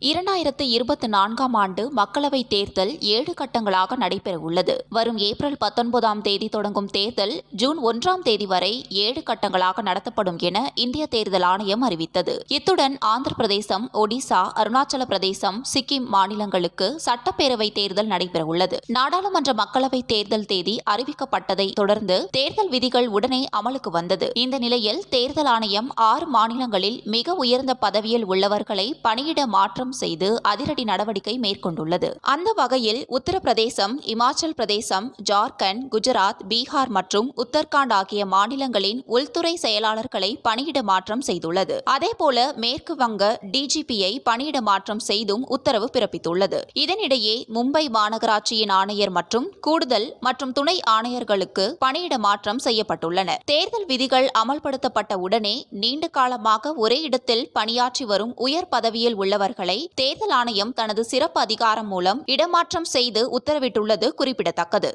இரண்டாயிரத்து இருபத்தி நான்காம் ஆண்டு மக்களவைத் தேர்தல் ஏழு கட்டங்களாக நடைபெறவுள்ளது. வரும் ஏப்ரல் பத்தொன்பதாம் தேதி தொடங்கும் தேர்தல் ஜூன் ஒன்றாம் தேதி வரை ஏழு கட்டங்களாக நடத்தப்படும் என இந்திய தேர்தல் ஆணையம் அறிவித்தது. இத்துடன் ஆந்திர பிரதேசம் ஒடிசா அருணாச்சல பிரதேசம் சிக்கிம் மாநிலங்களுக்கு சட்டப்பேரவை தேர்தல் நடைபெறவுள்ளது. நாடாளுமன்ற மக்களவைத் தேர்தல் தேதி அறிவிக்கப்பட்டதை தொடர்ந்து தேர்தல் விதிகள் உடனே அமலுக்கு வந்தது. இந்த நிலையில் தேர்தல் ஆணையம் ஆறு மாநிலங்களில் மிக உயர்ந்த பதவியில் உள்ளவர்களை பணியிட மாற்றம் செய்து அதிரடி நடவடிக்கை மேற்கொண்டுள்ளது. அந்த வகையில் உத்தரப்பிரதேசம் இமாச்சல் பிரதேசம் ஜார்க்கண்ட் குஜராத் பீகார் மற்றும் உத்தரகாண்ட் ஆகிய மாநிலங்களின் உள்துறை செயலாளர்களை பணியிட மாற்றம் செய்துள்ளது. அதேபோல மேற்கு வங்க டிஜிபியை பணியிட மாற்றம் செய்தும் உத்தரவு பிறப்பித்துள்ளது. இதனிடையே மும்பை மாநகராட்சியின் ஆணையர் மற்றும் கூடுதல் மற்றும் துணை ஆணையர்களுக்கு பணியிட மாற்றம் செய்யப்பட்டுள்ளன. தேர்தல் விதிகள் அமல்படுத்தப்பட்ட உடனே நீண்ட காலமாக ஒரே இடத்தில் பணியாற்றி வரும் உயர் பதவியில் உள்ளவர்களை தேர்தல் ஆணையம் தனது சிறப்பு அதிகாரம் மூலம் இடமாற்றம் செய்து உத்தரவிட்டுள்ளது குறிப்பிடத்தக்கது.